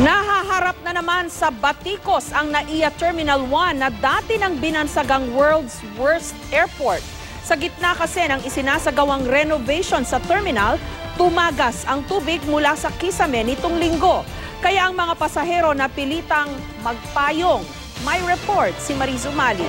Nahaharap na naman sa Batikos ang NAIA Terminal 1 na dati ng binansagang world's worst airport. Sa gitna kasi ng isinasagawang renovation sa terminal, tumagas ang tubig mula sa kisame nitong linggo. Kaya ang mga pasahero na pilitang magpayong. May report si Mariz Umali.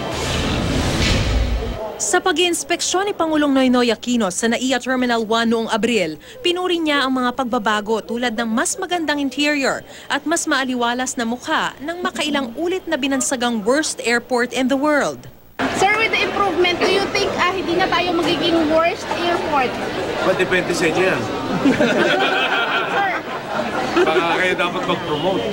Sa pag-iinspeksyon ni Pangulong Noynoy Aquino sa NAIA Terminal 1 noong Abril, pinuri niya ang mga pagbabago tulad ng mas magandang interior at mas maaliwalas na mukha ng makailang ulit na binansagang worst airport in the world. Sir, with the improvement, do you think ah, hindi na tayo magiging worst airport? Ba't depende sa inyo yan? Sir, Baka kayo dapat mag-promote.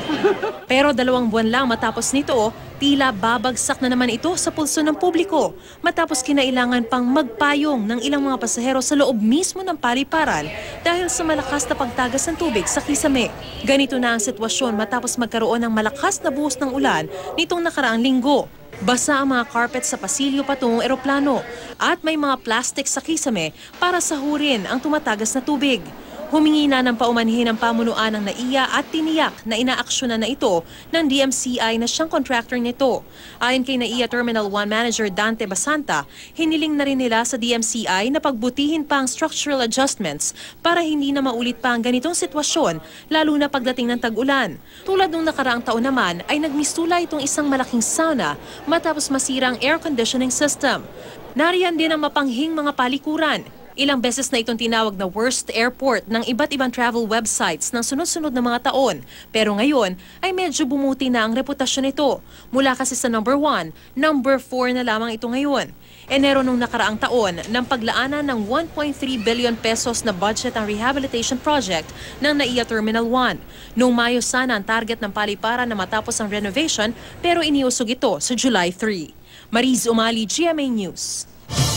Pero dalawang buwan lang matapos nito, tila babagsak na naman ito sa pulso ng publiko matapos kinailangan pang magpayong ng ilang mga pasahero sa loob mismo ng paliparan dahil sa malakas na pagtagas ng tubig sa kisame. Ganito na ang sitwasyon matapos magkaroon ng malakas na buhos ng ulan nitong nakaraang linggo. Basa ang mga carpet sa pasilyo patungong eroplano at may mga plastic sa kisame para sahurin ang tumatagas na tubig. Humingi na ng paumanhin ang pamunuan ng NAIA at tiniyak na inaaksyonan na ito ng DMCI na siyang contractor nito. Ayon kay NAIA Terminal 1 Manager Dante Basanta, hiniling na rin nila sa DMCI na pagbutihin pa ang structural adjustments para hindi na maulit pa ang ganitong sitwasyon, lalo na pagdating ng tag-ulan. Tulad nung nakaraang taon naman ay nagmistula itong isang malaking sauna matapos masira ang air conditioning system. Nariyan din ang mapanghing mga palikuran. Ilang beses na itong tinawag na worst airport ng iba't ibang travel websites ng sunod-sunod na mga taon. Pero ngayon ay medyo bumuti na ang reputasyon nito. Mula kasi sa number 1, number 4 na lamang ito ngayon. Enero nung nakaraang taon, ng paglaanan ng 1.3 billion pesos na budget ang rehabilitation project ng NAIA Terminal 1. Noong Mayo sana ang target ng paliparan na matapos ang renovation pero iniusog ito sa July 3. Mariz Umali, GMA News.